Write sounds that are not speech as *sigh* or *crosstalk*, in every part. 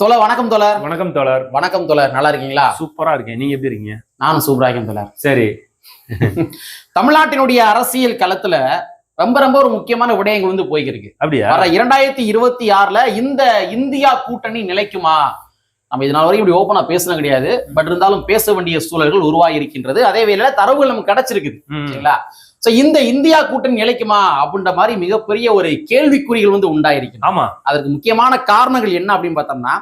தோழர் வணக்கம் தோழர். வணக்கம் தோழர். வணக்கம் தோழர். நல்லா இருக்கீங்களா? சூப்பரா இருக்கேன். நீங்க எப்படி இருக்கீங்க? நானும் சூப்பரா இருக்கேன் தோழர். சரி. தமிழ்நாட்டினுடைய அரசியல் களத்துல ரொம்ப ரொம்ப ஒரு முக்கியமான விடயங்கள் வந்து போய்க்கிருக்கு. அப்படியா? வர இரண்டாயிரத்தி இருபத்தி ஆறுல இந்த இந்தியா கூட்டணி நிலைக்குமா? நம்ம இது நாள் வரைக்கும் இப்படி ஓப்பனா பேசுனது கிடையாது. பட் இருந்தாலும் பேச வேண்டிய சூழல்கள் உருவாகி இருக்கின்றது அதே வேளையில தரவுகள் நமக்கு கிடைச்சிருக்குது. சரிங்களா? சோ இந்த இந்தியா கூட்டணி நிலைக்குமா அப்படின்ற மாதிரி மிகப்பெரிய ஒரு கேள்விக்குறிகள் வந்து உண்டாயிருக்கிறது ஆமா. அதற்கு முக்கியமான காரணங்கள் என்ன அப்படின்னு பார்த்தோம்னா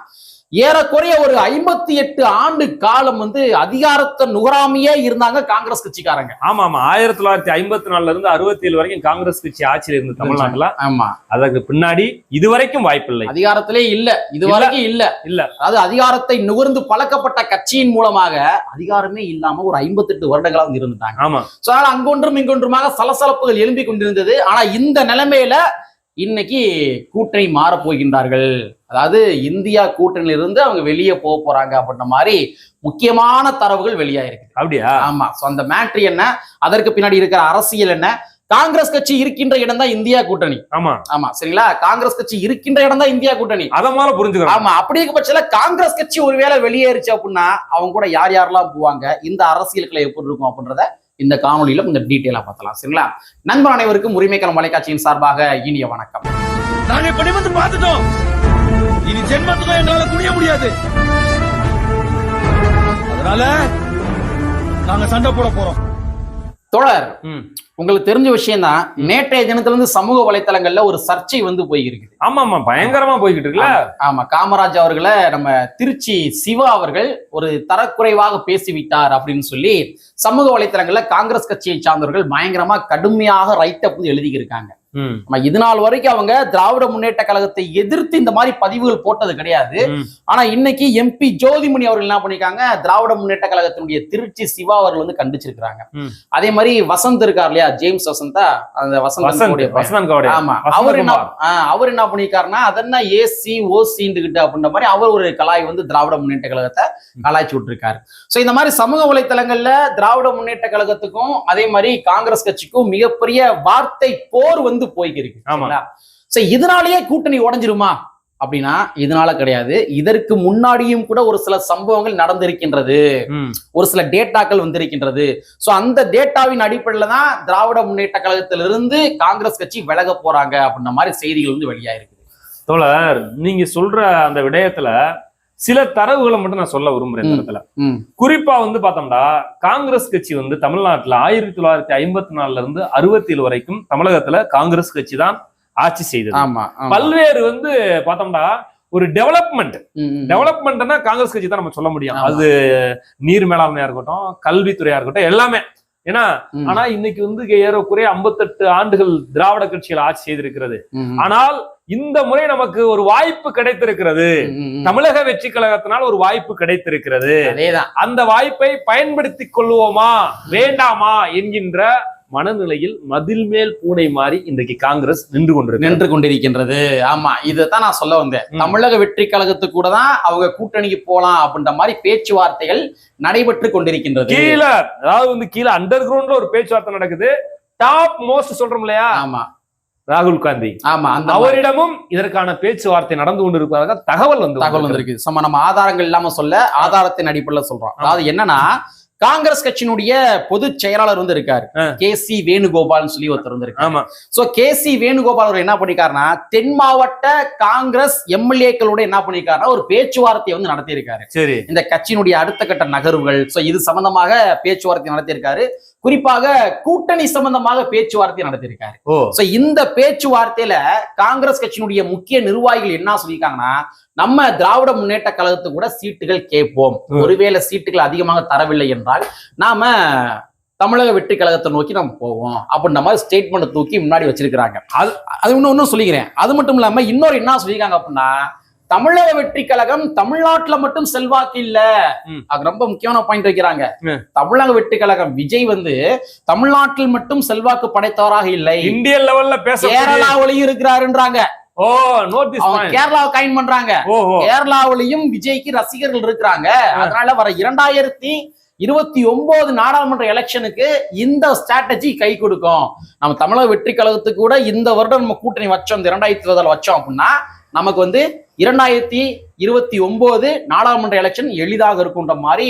ஏறக்குறைய ஒரு ஐம்பத்தி எட்டு ஆண்டு காலம் வந்து அதிகாரத்தை நுகராமையே இருந்தாங்க காங்கிரஸ் கட்சிக்காரங்க. ஆமா ஆமா ஆயிரத்தி தொள்ளாயிரத்தி ஐம்பத்தி நாலுல இருந்து அறுபத்தி ஏழு வரைக்கும் காங்கிரஸ் கட்சி ஆட்சியில் இருந்த தமிழ்நாட்டுல. ஆமா. அதற்கு பின்னாடி இதுவரைக்கும் வாய்ப்பில்லை. அதிகாரத்திலே இல்ல. இது வரைக்கும் இல்ல. இல்ல. அதாவது அதிகாரத்தை நுகர்ந்து பழக்கப்பட்ட கட்சியின் மூலமாக அதிகாரமே இல்லாம ஒரு ஐம்பத்தெட்டு வருடங்களா வந்து இருந்துட்டாங்க. ஆமா. சோ அதனால அங்கொன்றும் இங்கொன்றுமாக சலசலப்புகள் எழும்பி கொண்டிருந்தது. ஆனா இந்த நிலைமையில இன்னைக்கு கூட்டணி மாறப் போகின்றார்கள். அதாவது இந்தியா கூட்டணியில இருந்து அவங்க வெளியே போக போறாங்க அப்படின்ற மாதிரி முக்கியமான தரவுகள் வெளியாயிருக்கு. அப்படியா? ஆமா. சோ அந்த மேட்ரு என்ன? அதற்கு பின்னாடி இருக்கிற அரசியல் என்ன? காங்கிரஸ் கட்சி இருக்கின்ற இடம் தான் இந்தியா கூட்டணி. ஆமா. ஆமா. சரிங்களா? காங்கிரஸ் கட்சி இருக்கின்ற இடம் தான் இந்தியா கூட்டணி. அத மாதிரி புரிஞ்சுக்கிறோம் ஆமா. அப்படி பட்சத்துல காங்கிரஸ் கட்சி ஒருவேளை வெளியேறுச்சு அப்படின்னா அவங்க கூட யார் யாரெல்லாம் போவாங்க? இந்த அரசியல்களை எப்படி இருக்கும் அப்படின்றத இந்த காணொலியில கொஞ்சம் டீட்டெயிலா பார்த்தலாம். சரிங்களா? நண்பர் அனைவருக்கும் உரிமைக்களம் வலைக்காட்சியின் சார்பாக இனிய வணக்கம். நாங்க இப்ப நிமிர்ந்து பார்த்துட்டோம். இனி ஜென்மத்துக்கும் எங்களால குனிய முடியாது. அதனால நாங்க சண்டை போட போறோம். தோழர் ம். உங்களுக்கு தெரிஞ்ச விஷயம் தான் நேற்றைய தினத்துல இருந்து சமூக வலைத்தளங்கள்ல ஒரு சர்ச்சை வந்து போயிருக்குது. ஆமா ஆமா பயங்கரமா போய்கிட்டு இருக்குல்ல? ஆமா காமராஜ் அவர்களை நம்ம திருச்சி சிவா அவர்கள் ஒரு தரக்குறைவாக பேசிவிட்டார் அப்படின்னு சொல்லி சமூக வலைத்தளங்கள்ல காங்கிரஸ் கட்சியை சார்ந்தவர்கள் பயங்கரமா கடுமையாக ரைட் அப் எழுதியிருக்காங்க. இது நாள் வரைக்கும் அவங்க திராவிட முன்னேற்ற கழகத்தை எதிர்த்து இந்த மாதிரி பதிவுகள் போட்டது கிடையாது. ஆனா இன்னைக்கு எம்பி ஜோதிமணி அவர்கள் என்ன பண்ணிருக்காங்க? திராவிட முன்னேற்ற கழகத்தினுடைய திருச்சி சிவா அவர்கள் வந்து கண்டிச்சிருக்காங்க ம். அதே மாதிரி வசந்த் இருக்கார் இல்லையா? ஜேம்ஸ் வசந்தா அந்த வசந்த் ஆமா. அவர் என்ன அவர் என்ன பண்ணிருக்காருன்னா அதென்ன ஏசி ஓசின்னுகிட்டு அப்படின்ற மாதிரி அவர் ஒரு கலாய் வந்து திராவிட முன்னேற்ற கழகத்தை கலாய்ச்சி விட்டுருக்காரு. சோ இந்த மாதிரி சமூக வலைத்தளங்கள்ல திராவிட முன்னேற்ற கழகத்துக்கும் அதே மாதிரி காங்கிரஸ் கட்சிக்கும் மிகப்பெரிய வார்த்தை போர் வந்து போய்க்கிருக்கு ஆமா. சோ இதனாலேயே கூட்டணி உடைஞ்சிருமா? அப்படின்னா இதனால கிடையாது. இதற்கு முன்னாடியும் கூட ஒரு சில சம்பவங்கள் நடந்திருக்கின்றது. ஒரு சில டேட்டாக்கள் வந்திருக்கின்றது. சோ அந்த டேட்டாவின் அடிப்படையில தான் திராவிட முன்னேற்ற கழகத்திலிருந்து காங்கிரஸ் கட்சி விலக போறாங்க அப்படின்ற மாதிரி செய்திகள் வந்து வெளியாயிருக்கு. தோழர் நீங்க சொல்ற அந்த விடயத்துல சில தரவுகளை மட்டும் நான் சொல்ல விரும்புறேன் இந்த. இடத்துல குறிப்பா வந்து பார்த்தோம்னா காங்கிரஸ் கட்சி வந்து தமிழ்நாட்டுல ஆயிரத்தி தொள்ளாயிரத்தி ஐம்பத்தி நாலுல இருந்து அறுபத்தி ஏழு வரைக்கும் தமிழகத்துல காங்கிரஸ் கட்சி தான் ஆட்சி செய்தது. பல்வேறு வந்து பார்த்தோம்னா ஒரு டெவலப்மெண்ட். டெவலப்மெண்ட்னா காங்கிரஸ் கட்சி தான் நம்ம சொல்ல முடியும். அது நீர் மேலாண்மையா இருக்கட்டும் கல்வித்துறையா இருக்கட்டும் எல்லாமே ஏன்னா ஆனா இன்னைக்கு வந்து ஏறக்குறைய ஐம்பத்தெட்டு ஆண்டுகள் திராவிட கட்சிகள் ஆட்சி செய்திருக்கிறது. ஆனால் இந்த முறை நமக்கு ஒரு வாய்ப்பு கிடைத்திருக்கிறது. தமிழக வெற்றி கழகத்தினால் ஒரு வாய்ப்பு கிடைத்திருக்கிறது. அந்த வாய்ப்பை பயன்படுத்திக் கொள்வோமா வேண்டாமா என்கின்ற மனநிலையில் மதில் மேல் பூனை மாறி இன்றைக்கு காங்கிரஸ் நின்று கொண்டிருக்கு நின்று கொண்டிருக்கின்றது. ஆமா இதைத்தான் நான் சொல்ல வந்தேன். தமிழக வெற்றி கழகத்துக்கு கூட தான் அவங்க கூட்டணிக்கு போலாம் அப்படின்ற மாதிரி பேச்சுவார்த்தைகள் நடைபெற்று கொண்டிருக்கின்றது. கீழே அதாவது வந்து கீழே அண்டர் கிரவுண்ட்ல ஒரு பேச்சுவார்த்தை நடக்குது. டாப் மோஸ்ட் சொல்றோம் இல்லையா? ஆமா. ராகுல் காந்தி. ஆமா அந்த அவரிடமும் இதற்கான பேச்சுவார்த்தை நடந்து கொண்டிருப்பதாக தகவல் வந்து தகவல் வந்திருக்கு. சும்மா நம்ம ஆதாரங்கள் இல்லாம சொல்ல ஆதாரத்தின் அடிப்படையில் சொல்றோம். அதாவது என்னன்னா காங்கிரஸ் கட்சியினுடைய பொதுச் செயலாளர் வந்து இருக்காரு. கே சி வேணுகோபால்னு சொல்லி ஒருத்தர் வந்து இருக்காரு. ஆமா. சோ கே சி வேணுகோபால் அவர் என்ன பண்ணிருக்காருன்னா தென் மாவட்ட காங்கிரஸ் எம்எல்ஏக்களோட என்ன பண்ணிருக்காருன்னா ஒரு பேச்சுவார்த்தையை வந்து நடத்தியிருக்காரு. சரி. இந்த கட்சியினுடைய அடுத்த கட்ட நகர்வுகள் சோ இது சம்பந்தமாக பேச்சுவார்த்தை நடத்தியிருக்காரு. குறிப்பாக கூட்டணி சம்பந்தமாக பேச்சுவார்த்தை சோ இந்த பேச்சுவார்த்தையில காங்கிரஸ் கட்சியினுடைய முக்கிய நிர்வாகிகள் என்ன சொல்லியிருக்காங்கன்னா நம்ம திராவிட முன்னேற்ற கழகத்துக்கு கூட சீட்டுகள் கேட்போம். ஒருவேளை சீட்டுகள் அதிகமாக தரவில்லை என்றால் நாம தமிழக வெற்றி கழகத்தை நோக்கி நம்ம போவோம் அப்படின்ற மாதிரி ஸ்டேட்மெண்ட் தூக்கி முன்னாடி வச்சிருக்கிறாங்க. அது அது இன்னும் இன்னும் சொல்லிக்கிறேன். அது மட்டும் இல்லாம இன்னொரு என்ன சொல்லியிருக்காங்க அப்படின்னா தமிழக வெற்றி கழகம் தமிழ்நாட்டுல மட்டும் செல்வாக்கு இல்ல. அது ரொம்ப முக்கியமான பாயிண்ட் வைக்கிறாங்க. தமிழக வெற்றி கழகம் விஜய் வந்து தமிழ்நாட்டில் மட்டும் செல்வாக்கு படைத்தவராக இல்லை. இந்தியன் லெவல்ல பேச கேரளாவிலையும் இருக்கிறாருன்றாங்க. கேரளாவை கைன் பண்றாங்க. கேரளாவிலையும் விஜய்க்கு ரசிகர்கள் இருக்கிறாங்க. அதனால வர இரண்டாயிரத்தி இருபத்தி ஒன்பது நாடாளுமன்ற எலெக்ஷனுக்கு இந்த ஸ்ட்ராட்டஜி கை கொடுக்கும். நம்ம தமிழக வெற்றி கழகத்துக்கு கூட இந்த வருடம் நம்ம கூட்டணி வச்சோம் இந்த இரண்டாயிரத்தி இருபதுல வச்சோம் அப்படின்னா நமக்கு வந்து இரண்டாயிரத்தி இருபத்தி ஒன்பது நாடாளுமன்ற எலெக்ஷன் எளிதாக இருக்குன்ற மாதிரி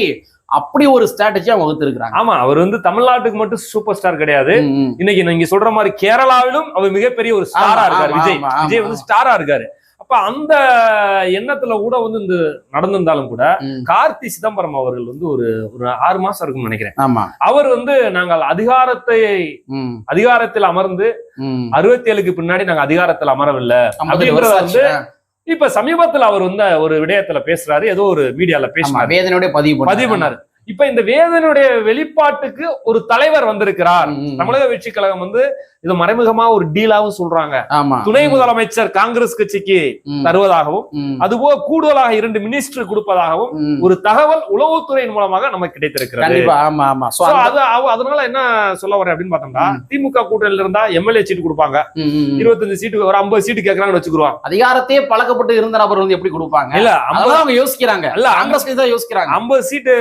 அப்படி ஒரு ஸ்ட்ராட்டஜி அவங்க வகுத்திருக்கிறாங்க ஆமா அவர் வந்து தமிழ்நாட்டுக்கு மட்டும் சூப்பர் ஸ்டார் கிடையாது. இன்னைக்கு நீங்க சொல்ற மாதிரி கேரளாவிலும் அவர் மிகப்பெரிய ஒரு ஸ்டாரா இருக்காரு விஜய். விஜய் வந்து ஸ்டாரா இருக்காரு அப்ப அந்த எண்ணத்துல கூட வந்து இந்த நடந்திருந்தாலும் கூட. கார்த்தி சிதம்பரம் அவர்கள் வந்து ஒரு ஒரு ஆறு மாசம் இருக்கும்னு நினைக்கிறேன் ஆமா அவர் வந்து நாங்கள் அதிகாரத்தை அதிகாரத்தில் அமர்ந்து. அறுபத்தி ஏழுக்கு பின்னாடி நாங்க அதிகாரத்தில் அமரவில்லை அப்படின்றத வந்து. இப்ப சமீபத்துல அவர் வந்து ஒரு விடயத்துல பேசுறாரு ஏதோ ஒரு மீடியால பேசினாரு. பதிவு பண்ணாரு இப்ப இந்த வேதனுடைய வெளிப்பாட்டுக்கு ஒரு தலைவர் வந்திருக்கிறார். தமிழக வெற்றி கழகம் வந்து இது மறைமுகமா ஒரு டீலாவும் சொல்றாங்க. துணை முதலமைச்சர் காங்கிரஸ் கட்சிக்கு தருவதாகவும் ம், அதுபோக கூடுதலாக இரண்டு மினிஸ்டர் கொடுப்பதாகவும். ஒரு தகவல் உளவுத்துறையின் மூலமாக நமக்கு கிடைத்திருக்கிறது. ஆமா அது அதனால என்ன சொல்ல வரேன் அப்படின்னு பார்த்தோம்னா. திமுக கூட்டணியில இருந்தா எம்எல்ஏ சீட்டு கொடுப்பாங்க. இருபத்தஞ்சு சீட்டு ஒரு ஐம்பது சீட்டு கேட்கறாங்கன்னு வச்சுக்குருவாங்க. அதிகாரத்தையே பழக்கப்பட்டு இருந்த நபர் வந்து எப்படி கொடுப்பாங்க? இல்ல அவங்க யோசிக்கிறாங்க. இல்ல, காங்கிரஸ் தான் யோசிக்கிறாங்க. ஐம்பது சீட்டு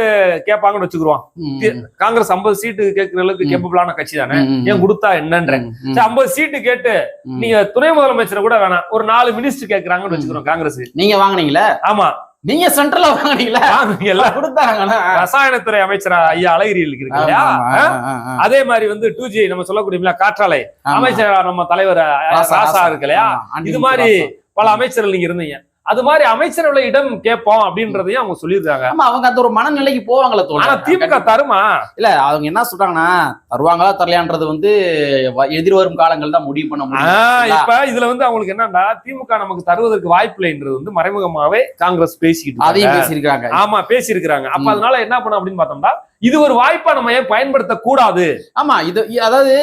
கேட்பாங்கன்னு வச்சுக்குருவான். ம், ம், காங்கிரஸ் ஐம்பது சீட்டு கேட்கிற அளவுக்கு. கேப்பபிளான கட்சி தானே? ஏன் கொடுத்தா என்னன்ற. ஐம்பது சீட்டு கேட்டு. நீங்க துணை முதலமைச்சரை கூட வேணாம். ஒரு நாலு மினிஸ்டர் கேட்கறாங்கன்னு வச்சுக்கிறோம் காங்கிரஸ். நீங்க வாங்குனீங்களா? ஆமா. நீங்க சென்ட்ரல்ல வாங்குனீங்களா? எல்லாம் கொடுத்தாங்கன்னா ரசாயனத்துறை அமைச்சர் ஐயா அழகிரிகளுக்கு இருக்கு இல்லையா? அதே மாதிரி வந்து டூ ஜி நம்ம சொல்லக்கூடிய காற்றாலை. அமைச்சர் நம்ம தலைவர் ராசா இருக்கு இல்லையா? இது மாதிரி பல அமைச்சர்கள் நீங்க இருந்தீங்க. அது மாதிரி அமைச்சரவை இடம் கேட்போம் அப்படின்றதையும் அவங்க சொல்லியிருக்காங்க. ஆமா அவங்க அந்த ஒரு மனநிலைக்கு போவாங்களே தோழர். ஆனா திமுக தருமா? இல்ல அவங்க என்ன சொல்றாங்கன்னா தருவாங்களா தரலையான்றது வந்து எதிர்வரும் காலங்கள் தான் முடிவு பண்ண முடியும். இப்ப இதுல வந்து அவங்களுக்கு என்னன்னா திமுக நமக்கு தருவதற்கு வாய்ப்பில்லைன்றது வந்து மறைமுகமாவே காங்கிரஸ் பேசிக்கிட்டு அதையும் இருக்காங்க. பேசியிருக்காங்க. ஆமா பேசியிருக்கிறாங்க. அப்ப. அதனால என்ன பண்ண அப்படின்னு பார்த்தோம்னா இது ஒரு வாய்ப்பா நம்ம ஏன் பயன்படுத்த கூடாது ஆமா இது அதாவது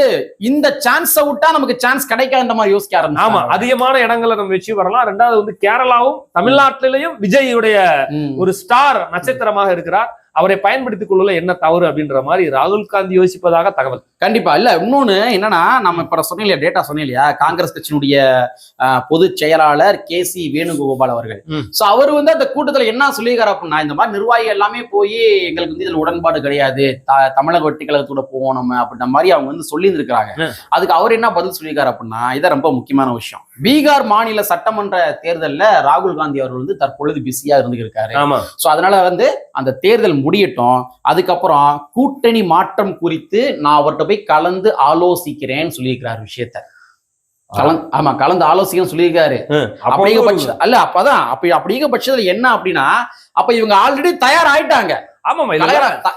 இந்த சான்ஸ் விட்டா நமக்கு சான்ஸ் கிடைக்காதுன்ற மாதிரி யோசிக்க ஆமா ஆரம்பிச்சாங்க அதிகமான இடங்கள்ல நம்ம வெற்றி வரலாம் ரெண்டாவது வந்து கேரளாவும் தமிழ்நாட்டிலையும் விஜயுடைய. ஒரு ஸ்டார் நட்சத்திரமாக இருக்கிறார். அவரை பயன்படுத்திக் கொள்வதில் என்ன தவறு அப்படின்ற மாதிரி ராகுல் காந்தி யோசிப்பதாக தகவல். கண்டிப்பா. இல்ல இன்னொன்னு என்னன்னா நம்ம இப்ப சொன்னேன் இல்லையா டேட்டா சொன்னேன் இல்லையா காங்கிரஸ் கட்சியினுடைய பொதுச் செயலாளர் கே சி வேணுகோபால் அவர்கள். சோ அவர் வந்து அந்த கூட்டத்துல என்ன சொல்லியிருக்காரு அப்படின்னா இந்த மாதிரி நிர்வாகிகள் எல்லாமே போய் எங்களுக்கு வந்து இதுல உடன்பாடு கிடையாது. தமிழக வெட்டி கழகத்தோட நம்ம அப்படின்ற மாதிரி அவங்க வந்து சொல்லி இருந்திருக்காங்க ம். அதுக்கு அவர் என்ன பதில் சொல்லியிருக்காரு அப்படின்னா இதான் ரொம்ப முக்கியமான விஷயம். பீகார் மாநில சட்டமன்ற தேர்தல்ல ராகுல் காந்தி அவர்கள் வந்து தற்பொழுது பிஸியா இருந்துருக்காரு சோ அதனால வந்து அந்த தேர்தல் முடியட்டும். அதுக்கப்புறம் கூட்டணி மாற்றம் குறித்து நான் அவர்கிட்ட போய் கலந்து ஆலோசிக்கிறேன்னு சொல்லியிருக்கிறார் விஷயத்த. கலந்து ஆமா கலந்து ஆலோசிக்கிறேன்னு சொல்லியிருக்காரு. அப்ப அப்படிங்க வந்து பட்ச அல்ல அப்பதான் அப்படி அப்படிங்க பட்சத்துல என்ன அப்படின்னா அப்ப இவங்க ஆல்ரெடி தயாராயிட்டாங்க. ஆமாமா இதுல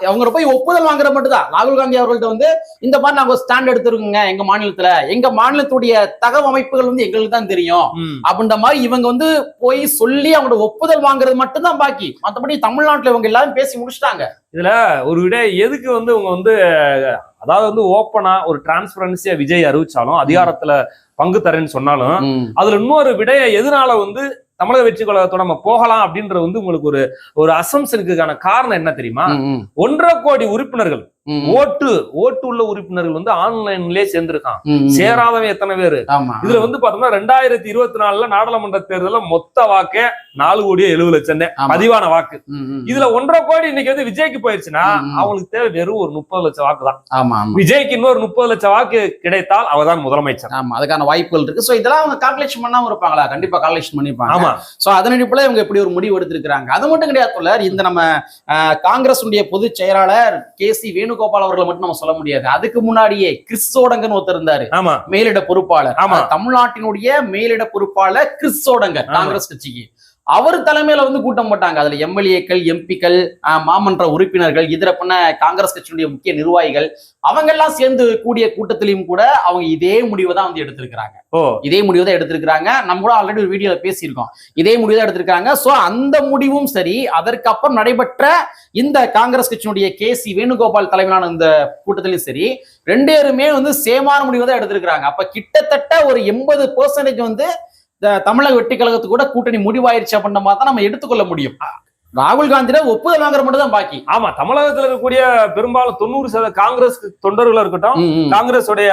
அவங்க போய் ஒப்புதல் வாங்குற மட்டும் தான் ராகுல் காந்தி அவர்கள்ட்ட வந்து இந்த மாதிரி நாங்க ஸ்டாண்ட் எடுத்திருக்கோங்க எங்க மாநிலத்துல. எங்க மாநிலத்துடைய தகவமைப்புகள் வந்து எங்களுக்கு தான் தெரியும். அப்படின்ற மாதிரி இவங்க வந்து போய் சொல்லி அவங்களோட ஒப்புதல் வாங்குறது மட்டும்தான் பாக்கி. மத்தபடி தமிழ்நாட்டுல இவங்க எல்லாரும் பேசி முடிச்சிட்டாங்க. ஒரு விட எதுக்கு வந்து இவங்க வந்து அதாவது வந்து ஓப்பனா ஒரு டிரான்ஸ்பரன்சியா விஜய் அறிவிச்சாலும் அதிகாரத்துல பங்கு தரேன்னு சொன்னாலும் அதுல இன்னொரு விடைய எதனால வந்து தமிழக வெற்றி கழகத்தோட நம்ம போகலாம் அப்படின்றது வந்து உங்களுக்கு ஒரு ஒரு அசம்சனுக்கான காரணம் என்ன தெரியுமா? ஒன்றரை கோடி உறுப்பினர்கள் ஓட்டு ஓட்டு உள்ள உறுப்பினர்கள் வந்து ஆன்லைன்லயே சேர்ந்திருக்கான். சேராதவன் எத்தனை பேரு? இதுல வந்து பார்த்தோம்னா ரெண்டாயிரத்தி இருபத்தி நாலுல நாடாளுமன்ற தேர்தல்ல மொத்த வாக்கே நாலு கோடியே எழுபது லட்சம். பதிவான வாக்கு. இதுல ஒன்றரை கோடி இன்னைக்கு வந்து விஜய்க்கு போயிருச்சுன்னா. அவங்களுக்கு தேவை வெறும் ஒரு முப்பது லட்சம் வாக்கு தான். விஜய்க்கு இன்னொரு முப்பது லட்சம் வாக்கு கிடைத்தால் அவர்தான் முதலமைச்சர். ஆமா அதுக்கான வாய்ப்புகள் இருக்கு. சோ இதெல்லாம் அவங்க கால்குலேஷன் பண்ணாம இருப்பாங்களா? கண்டிப்பா கால்குலேஷன் பண்ணிருப்பாங்க ஆமா. சோ அதன் அடிப்படையில் இவங்க இப்படி ஒரு முடிவு எடுத்திருக்காங்க அது மட்டும் கிடையாது இந்த நம்ம காங்கிரசுடைய பொதுச் செயலாளர் கே சி வேணுகோபால் அவர்களை மட்டும் நம்ம சொல்ல முடியாது. அதுக்கு முன்னாடியே கிறிஸ் சோடங்கன் ஒருத்தர் இருந்தாரு. மேலிட பொறுப்பாளர். ஆமா. தமிழ்நாட்டினுடைய மேலிட பொறுப்பாளர் கிறிஸ் சோடங்கர். காங்கிரஸ் கட்சிக்கு. அவர் தலைமையில வந்து கூட்டம் போட்டாங்க. அதுல எம்எல்ஏக்கள் எம்பிக்கள் மாமன்ற உறுப்பினர்கள் இதர பண்ண காங்கிரஸ் கட்சியினுடைய முக்கிய நிர்வாகிகள் அவங்க எல்லாம் சேர்ந்து கூடிய கூட்டத்திலையும் கூட அவங்க இதே முடிவை தான் வந்து எடுத்திருக்கிறாங்க. ஓ. இதே முடிவு தான் எடுத்திருக்கிறாங்க. நம்ம கூட ஆல்ரெடி ஒரு வீடியோல பேசியிருக்கோம். இதே முடிவு தான் எடுத்திருக்காங்க சோ அந்த முடிவும் சரி. அதற்கப்புறம் நடைபெற்ற இந்த காங்கிரஸ் கட்சியினுடைய கே சி வேணுகோபால் தலைமையிலான இந்த கூட்டத்திலும் சரி ரெண்டு பேருமே வந்து சேமான முடிவு தான் எடுத்திருக்கிறாங்க. அப்ப கிட்டத்தட்ட ஒரு எண்பது பெர்சன்டேஜ் வந்து தமிழக வெட்டி கழகத்துக்கு கூட கூட்டணி முடிவாயிருச்சு அப்படின்ற மாதிரி தான் நம்ம எடுத்துக்கொள்ள முடியும் ராகுல் காந்தியில ஒப்புதல் வாங்குற மட்டும் தான் பாக்கி ஆமா தமிழகத்துல இருக்கக்கூடிய பெரும்பாலும் தொண்ணூறு சதவீத காங்கிரஸ் தொண்டர்களா இருக்கட்டும். காங்கிரஸ் உடைய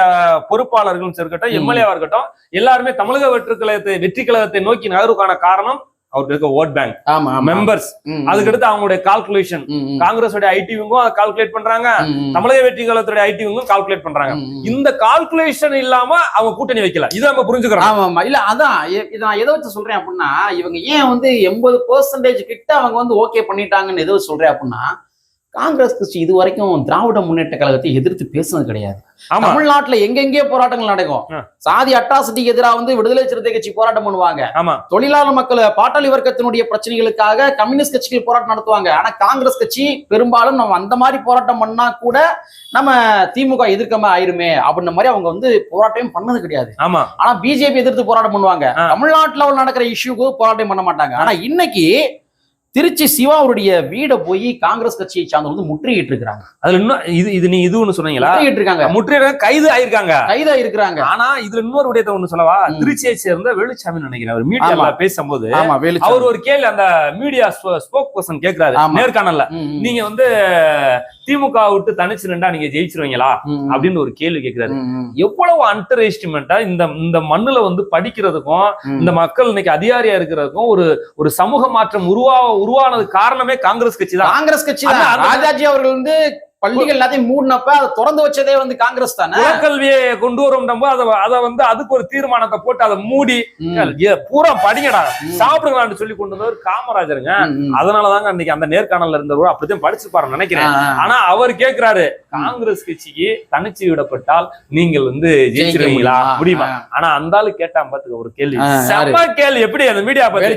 பொறுப்பாளர்களும் இருக்கட்டும். எம்எல்ஏவா இருக்கட்டும் எல்லாருமே தமிழக வெற்றி கழகத்தை வெற்றி கழகத்தை நோக்கி நகர்வுக்கான காரணம் அவருக்கு இருக்க ஓட் பேங்க் ஆமா மெம்பர்ஸ் அதுக்கடுத்து அவங்களுடைய கால்குலேஷன் ம், ம், காங்கிரஸோட ஐடி விங்கும் அதை கால்குலேட் பண்றாங்க. தமிழக வெற்றி கழகத்துடைய ஐடி விங்கும் கால்குலேட் பண்றாங்க. இந்த கால்குலேஷன் இல்லாம அவங்க கூட்டணி வைக்கல. இது நம்ம புரிஞ்சுக்கிறோம். ஆமா ஆமா. இல்ல அதான். இதை நான் எதை வச்சு சொல்றேன் அப்படின்னா இவங்க ஏன் வந்து எண்பது பெர்சன்டேஜ் கிட்ட அவங்க வந்து ஓகே பண்ணிட்டாங்கன்னு எதை சொல்றேன் அப்படின்னா காங்கிரஸ் கட்சி இது வரைக்கும் திராவிட முன்னேற்ற கழகத்தை எதிர்த்து பேசுனது கிடையாது. தமிழ்நாட்டுல எங்கெங்கே போராட்டங்கள் நடக்கும். சாதி அட்ராசிட்டிக்கு எதிராக வந்து விடுதலை சிறுத்தை கட்சி போராட்டம் பண்ணுவாங்க. தொழிலாளர் மக்கள் பாட்டாளி வர்க்கத்தினுடைய பிரச்சனைகளுக்காக கம்யூனிஸ்ட் கட்சிகள் போராட்டம் நடத்துவாங்க. ஆனா காங்கிரஸ் கட்சி பெரும்பாலும் நம்ம அந்த மாதிரி போராட்டம் பண்ணா கூட நம்ம திமுக எதிர்க்காம ஆயிருமே அப்படின்ற மாதிரி அவங்க வந்து போராட்டமே பண்ணது கிடையாது. ஆனா பிஜேபி எதிர்த்து போராட்டம் பண்ணுவாங்க. தமிழ்நாட்டுல நடக்கிற இஷ்யூக்கு போராட்டம் பண்ண மாட்டாங்க. ஆனா இன்னைக்கு திருச்சி சிவா அவருடைய வீடை போய் காங்கிரஸ் கட்சியை சார்ந்தவங்க வந்து முற்றுகிட்டு இருக்காங்க அதுல இன்னும் இது இது நீ இது ஒண்ணு சொன்னீங்களா? முற்றுகிட்டு இருக்காங்க முற்றிய கைது ஆயிருக்காங்க. கைதா இருக்கிறாங்க ஆனா இதுல இன்னொரு விடயத்தை ஒண்ணு சொல்லவா. திருச்சியை சேர்ந்த வெளிச்சாமி நினைக்கிறேன் அவர். மீடியால. பேசும்போது அவர் ஒரு கேள்வி அந்த மீடியா ஸ்போக் பர்சன் கேக்குறாரு. நேர்காணல்ல. நீங்க வந்து திமுக விட்டு தனிச்சு நின்றா நீங்க ஜெயிச்சிருவீங்களா? அப்படின்னு ஒரு கேள்வி ம், எவ்வளவு அண்டர் எஸ்டிமேட்டா இந்த இந்த மண்ணுல வந்து படிக்கிறதுக்கும். இந்த மக்கள் இன்னைக்கு அதிகாரியா இருக்கிறதுக்கும் ஒரு ஒரு சமூக மாற்றம் உருவா உருவானது காரணமே காங்கிரஸ் கட்சி தான் காங்கிரஸ் கட்சி தான் ராஜாஜி அவர்கள் வந்து பள்ளிகள் எல்லாத்தையும் மூடினப்ப அதை திறந்து வச்சதே வந்து காங்கிரஸ் தானே? குலக்கல்வியை கொண்டு வரும் அதை அதை வந்து அதுக்கு ஒரு தீர்மானத்தை போட்டு அதை மூடி பூரா படிங்கடா. சாப்பிடுங்களான்னு சொல்லி கொண்டு வந்தவர் காமராஜருங்க. அதனாலதாங்க அன்னைக்கு அந்த நேர்காணல்ல இருந்தவர் அப்படித்தான் படிச்சுப்பாரு நினைக்கிறேன். ஆனா அவர் கேக்குறாரு காங்கிரஸ் கட்சிக்கு தனிச்சு விடப்பட்டால் நீங்கள் வந்து ஜெயிச்சிருவீங்களா? முடியுமா? ஆனா அந்த ஆளு கேட்டான் பாத்துக்க ஒரு கேள்வி? செம்ம கேள்வி. எப்படி அந்த மீடியா பத்தி?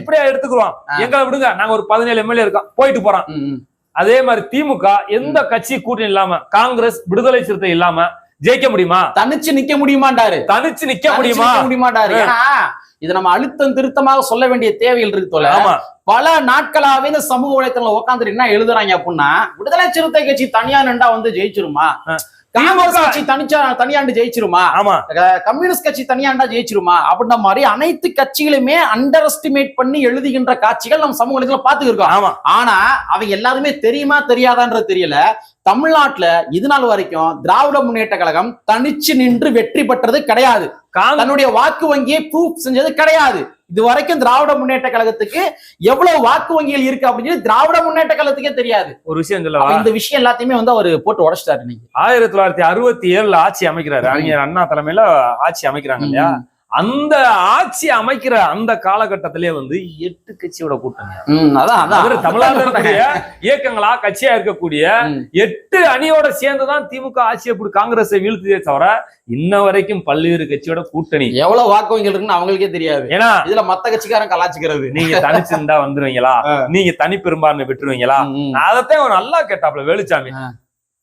இப்படியே எடுத்துக்கிறோம். எங்களை விடுங்க. நாங்க ஒரு பதினேழு எம்எல்ஏ இருக்கோம். போயிட்டு போறோம். அதே மாதிரி திமுக எந்த கட்சி கூட்டணி இல்லாம காங்கிரஸ் விடுதலை சிறுத்தை இல்லாம ஜெயிக்க முடியுமா? தனிச்சு நிக்க முடியுமாண்டாரு தனிச்சு நிக்க முடியுமா? முடியுமாண்டாரு ஏன்னா இது நம்ம அழுத்தம் திருத்தமாக சொல்ல வேண்டிய தேவைகள் இருக்கு தோல பல நாட்களாவே இந்த சமூக வலைத்தளம் உட்காந்துட்டு என்ன எழுதுறாங்க அப்படின்னா விடுதலை சிறுத்தை கட்சி தனியா நின்றா வந்து ஜெயிச்சிருமா. காங்கிரஸ் கட்சி தனிச்சா தனியாண்டு ஜெயிச்சிருமா? ஆமா. கம்யூனிஸ்ட் கட்சி தனியாண்டா ஜெயிச்சிருமா? அப்படின்ற மாதிரி அனைத்து கட்சிகளுமே அண்டர் எஸ்டிமேட் பண்ணி எழுதுகின்ற காட்சிகள் நம்ம சமூக வலைத்தளம் பார்த்துட்டு இருக்கோம் ஆமா. ஆனா அவங்க எல்லாருமே தெரியுமா தெரியாதான்றது தெரியல. தமிழ்நாட்டுல இது நாள் வரைக்கும் திராவிட முன்னேற்ற கழகம் தனிச்சு நின்று வெற்றி பெற்றது கிடையாது. தன்னுடைய வாக்கு வங்கியை ப்ரூஃப் செஞ்சது கிடையாது. இது வரைக்கும் திராவிட முன்னேற்ற கழகத்துக்கு எவ்வளவு வாக்கு வங்கிகள் இருக்கு அப்படின்னு சொல்லி திராவிட முன்னேற்ற கழகத்துக்கே தெரியாது. ஒரு விஷயம் சொல்லவா? இந்த விஷயம் எல்லாத்தையுமே வந்து அவர் போட்டு உடைச்சிட்டாரு இன்னைக்கு. ஆயிரத்தி தொள்ளாயிரத்தி அறுபத்தி ஏழுல ஆட்சி அமைக்கிறாரு. அறிஞர் அண்ணா தலைமையில ஆட்சி அமைக்கிறாங்க இல்லையா? அந்த ஆட்சி அமைக்கிற அந்த காலகட்டத்திலே வந்து எட்டு கட்சியோட கூட்டணி. இருக்கக்கூடிய இயக்கங்களா கட்சியா இருக்கக்கூடிய. எட்டு அணியோட சேர்ந்துதான் திமுக ஆட்சியை இப்படி காங்கிரஸை வீழ்த்தியே தவிர இன்ன வரைக்கும் பல்வேறு கட்சியோட கூட்டணி. எவ்வளவு வாக்கு வங்கிகள் இருக்குன்னு அவங்களுக்கே தெரியாது. ஏன்னா இதுல மத்த கட்சிக்காரன் கலாச்சிக்கிறது. நீங்க தனிச்சிருந்தா வந்துருவீங்களா? நீங்க தனி பெரும்பான்மை பெற்றுவீங்களா? ம். அதத்தான் நல்லா கேட்டாப்ல வேலுச்சாமி.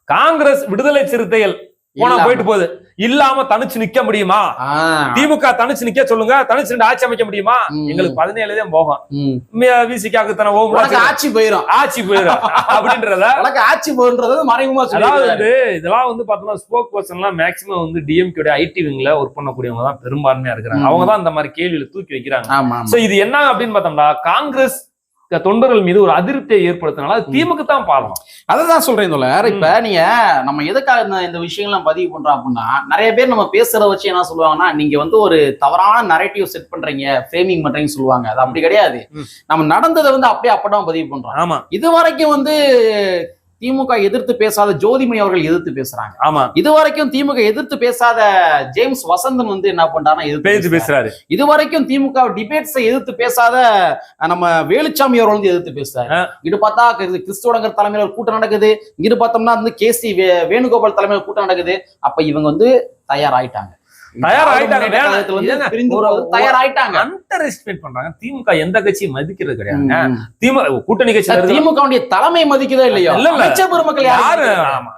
காங்கிரஸ் விடுதலை சிறுத்தைகள் போனா. போயிட்டு போகுது. இல்லாம தனிச்சு நிக்க முடியுமா? திமுக தனிச்சு நிக்க சொல்லுங்க. தனிச்சு ஆட்சி அமைக்க முடியுமா. எங்களுக்கு பதினேழு தான் போகும். விசிக்காக்கு தன ஆட்சி போயிரும். ஆட்சி போயிடும் அப்படின்றத *laughs* ஆட்சி போயின்றது மறைமுகமா அதாவது வந்து இதெல்லாம் வந்து பார்த்தோம்னா ஸ்போக் பர்சன் எல்லாம் மேக்சிமம் வந்து டிஎம்கே ஐடி விங்ல ஒர்க் பண்ணக்கூடியவங்க தான் பெரும்பான்மையா இருக்கிறாங்க. அவங்க தான் இந்த மாதிரி கேள்வியில தூக்கி வைக்கிறாங்க. சோ இது என்ன அப்படின்னு பார்த்தோம்னா காங்கிரஸ் தொண்டர்கள் மீது ஒரு அதிருப்தியை ஏற்படுத்தினால அது திமுக தான் பாதகம் அததான் சொல்றேன் தோழர். இப்ப நீங்க நம்ம எதுக்காக இந்த இந்த விஷயங்கள்லாம் பதிவு பண்றோம் அப்படின்னா நிறைய பேர் நம்ம பேசுறத வச்சு என்ன சொல்லுவாங்கன்னா நீங்க வந்து ஒரு தவறான நரேட்டிவ் செட் பண்றீங்க ஃப்ரேமிங் பண்றீங்கன்னு சொல்லுவாங்க. அது அப்படி கிடையாது. நம்ம நடந்ததை வந்து அப்படியே அப்பதான் பதிவு பண்றோம். ஆமா. இது வரைக்கும் வந்து திமுக எதிர்த்து பேசாத ஜோதிமணி அவர்கள் எதிர்த்து பேசுறாங்க. ஆமா. இது வரைக்கும் திமுக எதிர்த்து பேசாத ஜேம்ஸ் வசந்தன் வந்து என்ன பண்றாருன்னா எதிர்த்து பேசி பேசுறாரு. இது வரைக்கும் திமுக டிபேட்ஸை எதிர்த்து பேசாத நம்ம வேலுச்சாமி அவர்கள் வந்து எதிர்த்து பேசுறாரு. இங்கிட்டு பார்த்தா கிறிஸ்- கிறிஸ்துவடங்கர் தலைமையில ஒரு கூட்டம் நடக்குது. இங்கிட்டு பார்த்தோம்னா வந்து கே சி வேணுகோபால் தலைமையில கூட்டம் நடக்குது. அப்ப இவங்க வந்து தயாராயிட்டாங்க. திமுக எந்த கட்சியும் மதிக்கிறது கிடையாது. திமுக கூட்டணி இருக்கிற திமுக தலைமை மதிக்குதோ இல்லையோ? இல்ல, பெருமக்கள் யாரு? யாரு? ஆமா.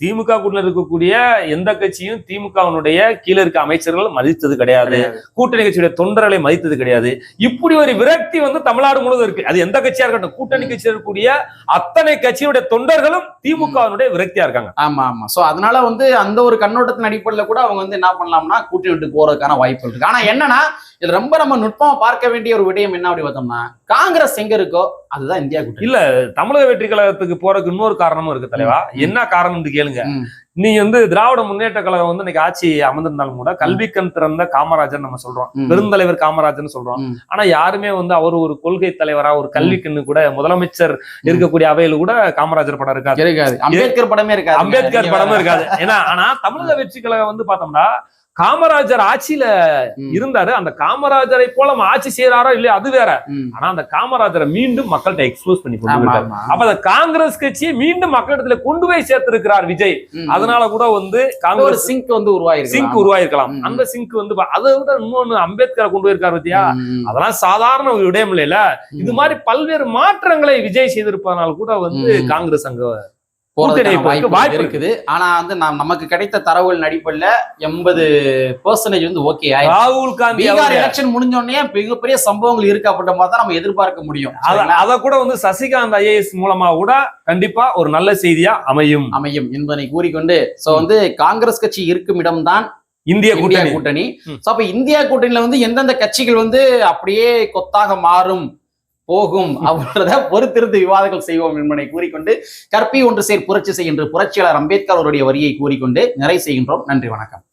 திமுக கூட்டணி இருக்கக்கூடிய எந்த கட்சியும் திமுகவினுடைய கீழ இருக்க அமைச்சர்கள் மதித்தது கிடையாது. கூட்டணி கட்சியுடைய தொண்டர்களை மதித்தது கிடையாது. இப்படி ஒரு விரக்தி வந்து தமிழ்நாடு முழுவதும் இருக்கு. அது எந்த கட்சியா இருக்கட்டும் கூட்டணி கட்சியில் இருக்கக்கூடிய அத்தனை கட்சியுடைய தொண்டர்களும் திமுகவினுடைய விரக்தியா இருக்காங்க. ஆமா ஆமா. சோ அதனால வந்து அந்த ஒரு கண்ணோட்டத்தின் அடிப்படையில கூட அவங்க வந்து என்ன பண்ணலாம்னா கூட்டி விட்டு போறதுக்கான வாய்ப்புகள் இருக்கு. ஆனா என்னன்னா இதுல ரொம்ப நம்ம நுட்பமா பார்க்க வேண்டிய ஒரு விடயம் என்ன அப்படி பார்த்தோம்னா காங்கிரஸ் எங்க இருக்கோ அதுதான் இந்தியா கூட்டணி. இல்ல தமிழக வெற்றி கழகத்துக்கு போறதுக்கு இன்னொரு காரணமும் இருக்கு தலைவா. என்ன காரணம்னு கேளுங்க. நீங்க வந்து திராவிட முன்னேற்ற கழகம் வந்து இன்னைக்கு ஆட்சி அமர்ந்திருந்தாலும் கூட கல்விக்கண் திறந்த காமராஜர் நம்ம சொல்றோம். பெருந்தலைவர் காமராஜர்னு சொல்றோம். ஆனா யாருமே வந்து அவர் ஒரு கொள்கை தலைவரா ஒரு கல்விக்கண்ணு கூட முதலமைச்சர் இருக்கக்கூடிய அவையில கூட காமராஜர் படம் இருக்காது. அம்பேத்கர் படமே இருக்காது. அம்பேத்கர் படமும் இருக்காது. ஏன்னா ஆனா தமிழக வெற்றி கழகம் வந்து பார்த்தோம்னா காமராஜர் ஆட்சியில. இருந்தாரு அந்த காமராஜரை போல நம்ம ஆட்சி செய்யறாரோ இல்லையா அது வேற. ஆனா அந்த காமராஜரை மீண்டும் மக்கள்கிட்ட எக்ஸ்போஸ் பண்ணி கொண்டு. அப்ப அந்த காங்கிரஸ் கட்சியை மீண்டும் மக்களிடத்துல கொண்டு போய் சேர்த்திருக்கிறார் விஜய். அதனால கூட வந்து காங்கிரஸ் சிங்க் வந்து உருவாயிருக்கு சிங்க் உருவாயிருக்கலாம். அந்த சிங்க் வந்து அதை விட இன்னொன்னு அம்பேத்கரை கொண்டு போயிருக்காரு பத்தியா அதெல்லாம் சாதாரண ஒரு விடயம் இல்லைல இது மாதிரி பல்வேறு மாற்றங்களை விஜய் செய்திருப்பதனால கூட வந்து. காங்கிரஸ் அங்க போறதுக்கான கூட்டணி வாய்ப்பு இருக்குது. ஆனா வந்து நாம் நமக்கு கிடைத்த தரவுகள் அடிப்படையில எண்பது பெர்சன்டேஜ் வந்து ஓகே ராகுல் காந்தி எலெக்ஷன் முடிஞ்ச உடனே மிகப்பெரிய சம்பவங்கள் இருக்கு அப்படின்ற மாதிரி தான் நம்ம எதிர்பார்க்க முடியும். அத கூட வந்து சசிகாந்த் ஐஏஎஸ் மூலமா கூட கண்டிப்பா ஒரு நல்ல செய்தியா அமையும். அமையும் என்பதனை கூறிக்கொண்டு சோ வந்து காங்கிரஸ் கட்சி இருக்கும் இடம்தான் இந்திய கூட்டணி. கூட்டணி. சோ அப்ப இந்தியா கூட்டணியில வந்து எந்தெந்த கட்சிகள் வந்து அப்படியே கொத்தாக மாறும் போகும் அப்படின்றத பொறுத்திருந்து விவாதங்கள் செய்வோம் என்பதை கூறிக்கொண்டு கற்பி ஒன்று சேர் புரட்சி செய்கின்ற புரட்சியாளர் அம்பேத்கர் அவருடைய வரியை கூறிக்கொண்டு நிறை செய்கின்றோம். நன்றி வணக்கம்.